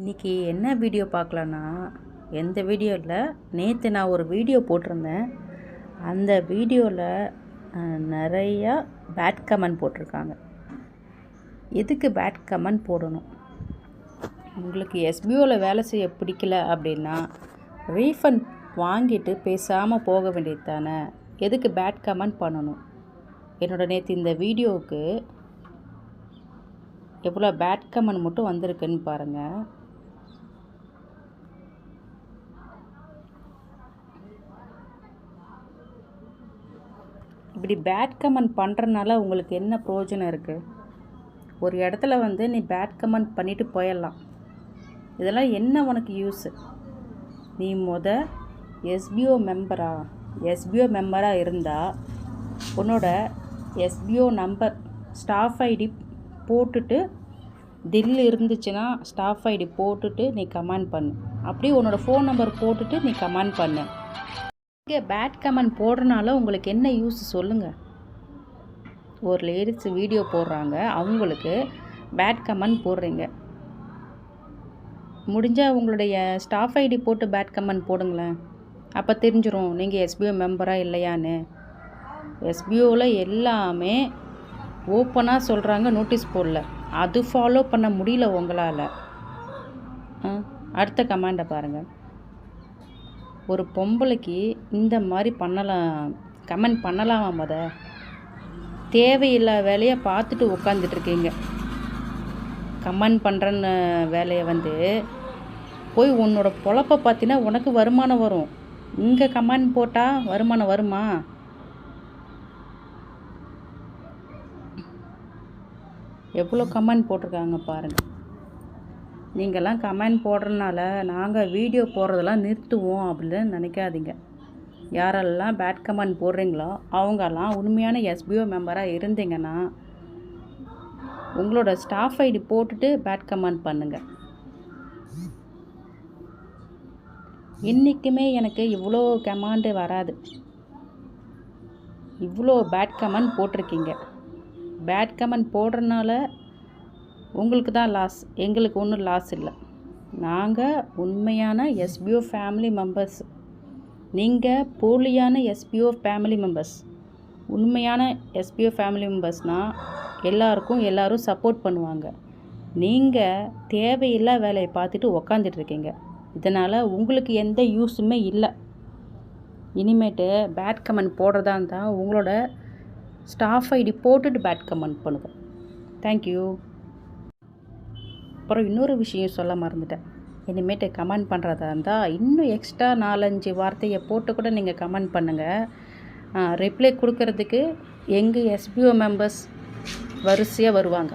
இன்றைக்கி என்ன வீடியோ பார்க்கலான்னா எந்த வீடியோ இல்லை. நேற்று நான் ஒரு வீடியோ போட்டிருந்தேன். அந்த வீடியோவில் நிறையா பேட் கமெண்ட் போட்டிருக்காங்க. எதுக்கு பேட் கமெண்ட் போடணும்? உங்களுக்கு எஸ்பிஓவில் வேலை செய்ய பிடிக்கல அப்படின்னா ரீஃபண்ட் வாங்கிட்டு பேசாமல் போக வேண்டியது தானே. எதுக்கு பேட் கமெண்ட் பண்ணணும்? என்னோட நேற்று இந்த வீடியோவுக்கு எவ்வளோ பேட் கமெண்ட் மட்டும் வந்திருக்குன்னு பாருங்கள் இப்படி பேட் கமெண்ட் பண்ணுறனால உங்களுக்கு என்ன ப்ரோஜனம் இருக்குது ஒரு இடத்துல வந்து நீ பேட் கமெண்ட் பண்ணிவிட்டு போயிடலாம். இதெல்லாம் என்ன உனக்கு யூஸு நீ முத எஸ்பிஓ மெம்பரா எஸ்பிஓ மெம்பராக இருந்தால் உன்னோட எஸ்பிஓ நம்பர் ஸ்டாஃப் ஐடி போட்டுட்டு தில்லு இருந்துச்சுன்னா ஸ்டாஃப் ஐடி போட்டுட்டு நீ கமெண்ட் பண்ணு. அப்படியே உன்னோட ஃபோன் நம்பர் போட்டுட்டு நீ கமெண்ட் பண்ணு. இங்கே பேட் கமெண்ட் போடுறனால உங்களுக்கு என்ன யூஸ் சொல்லுங்கள் ஒரு லேடிஸ் வீடியோ போடுறாங்க அவங்களுக்கு பேட் கமெண்ட் போடுறீங்க. முடிஞ்சால் உங்களுடைய ஸ்டாஃப் ஐடி போட்டு பேட் கமெண்ட் போடுங்களேன். அப்போ தெரிஞ்சிடும் நீங்கள் எஸ்பிஓ மெம்பராக இல்லையான்னு. எஸ்பிஓவில் எல்லாமே ஓப்பனாக சொல்கிறாங்க நோட்டீஸ் போடல. அது ஃபாலோ பண்ண முடியல உங்களால். அடுத்த கமெண்டை பாருங்கள் ஒரு பொம்பளைக்கு இந்த மாதிரி பண்ணலாம் கமெண்ட் பண்ணலாமா முத? தேவையில்லாத வேலையை பார்த்துட்டு உட்காந்துட்ருக்கீங்க கமெண்ட் பண்ணுறன்னு வேலையை வந்து. போய் உன்னோட பொழப்பை பார்த்தீங்கன்னா உனக்கு வருமானம் வரும். இங்கே கமெண்ட் போட்டால் வருமானம் வருமா? எவ்வளோ கமெண்ட் போட்டிருக்காங்க பாருங்கள் நீங்கள்லாம் கமெண்ட் போடுறதுனால நாங்கள் வீடியோ போடுறதெல்லாம் நிறுத்துவோம் அப்படின்னு நினைக்காதீங்க. யாரெல்லாம் பேட் கமெண்ட் போடுறீங்களோ அவங்கெல்லாம் உண்மையான எஸ்பிஓ மெம்பராக இருந்தீங்கன்னா உங்களோட ஸ்டாஃப் ஐடி போட்டுட்டு பேட் கமெண்ட் பண்ணுங்கள் இன்றைக்குமே எனக்கு இவ்வளோ கமாண்டு வராது. இவ்வளோ பேட் கமெண்ட் போட்டிருக்கீங்க. பேட் கமெண்ட் போடுறனால உங்களுக்கு தான் லாஸ் எங்களுக்கு ஒன்றும் லாஸ் இல்லை. நாங்கள் உண்மையான எஸ்பிஓ ஃபேமிலி மெம்பர்ஸ் நீங்கள் போலியான எஸ்பிஓ ஃபேமிலி மெம்பர்ஸ் உண்மையான எஸ்பிஓ ஃபேமிலி மெம்பர்ஸ்னால் எல்லாருக்கும் எல்லோரும் சப்போர்ட் பண்ணுவாங்க. நீங்கள் தேவையில்லா வேலையை பார்த்துட்டு உக்காந்துட்ருக்கீங்க இதனால் உங்களுக்கு எந்த யூஸுமே இல்லை. இனிமேட்டு பேட் கமெண்ட் போடுறதா இருந்தால் உங்களோட ஸ்டாஃப் ஐடி போட்டுட்டு பேட் கமெண்ட் பண்ணுங்கள் தேங்க்யூ அப்புறம் இன்னொரு விஷயம் சொல்ல மறந்துட்டேன். இனிமேட்டு கமெண்ட் பண்ணுறதா இருந்தால் இன்னும் எக்ஸ்ட்ரா நாலஞ்சு வார்த்தையை போட்டு கூட நீங்கள் கமெண்ட் பண்ணுங்கள் ரிப்ளை கொடுக்கறதுக்கு எங்கள் எஸ்பிஓ மெம்பர்ஸ் வரிசையாக வருவாங்க.